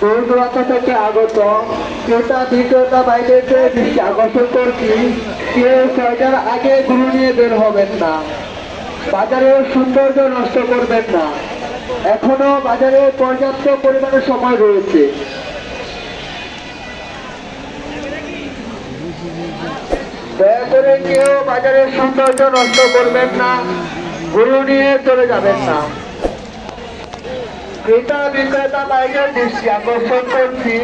দূর থেকে আগত ক্রেতা বিক্রেতা বাইরেতে দৃষ্টি আকর্ষণ করছি। কেউ ছয়টার আগে গরু নিয়ে বের হবেন না। বাজারের সৌন্দর্য নষ্ট করবেন না। এখনও বাজারে পর্যাপ্ত পরিমাণে সময় রয়েছে। দয়া করে কেউ বাজারের সৌন্দর্য নষ্ট করবেন না। গরু নিয়ে চলে যাবেন না। ক্রেতা বিক্রেতা বাইরের দৃষ্টি আকর্ষণ করছি।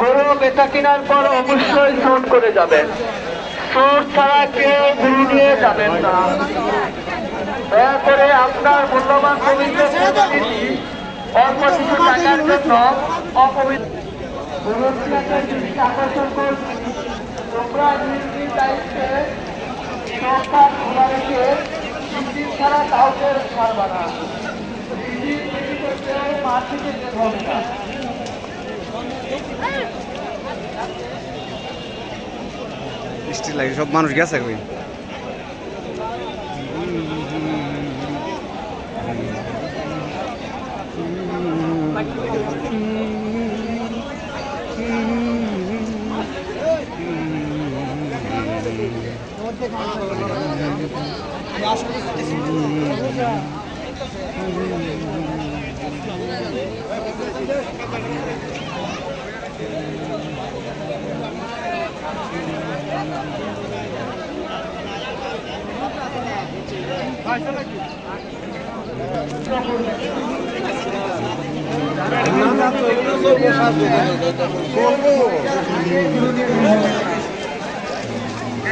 গরু বেচা কেনার পর অবশ্যই ফোন করে যাবেন। সুর ছাড়া কেউ গরু নিয়ে যাবেন না। দয়া করে আপনার মূল্যবান পবিত্র অল্প কিছু টাকার জন্য অপবিত্র। আকর্ষণ করছি তোমরা ছাড়া কাউকে ছাড়বা না দিন দেরি করতে মাঠ থেকে যেতে হবে না বৃষ্টি লাগে সব মানুষ গেছে কই?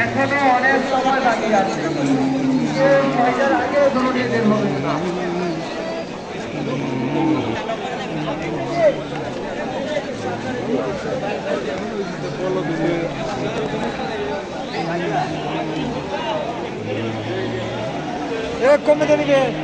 এখনও অনেক সময় বাকি আছে। আগে গরু হবে। না Eccomi da vedere.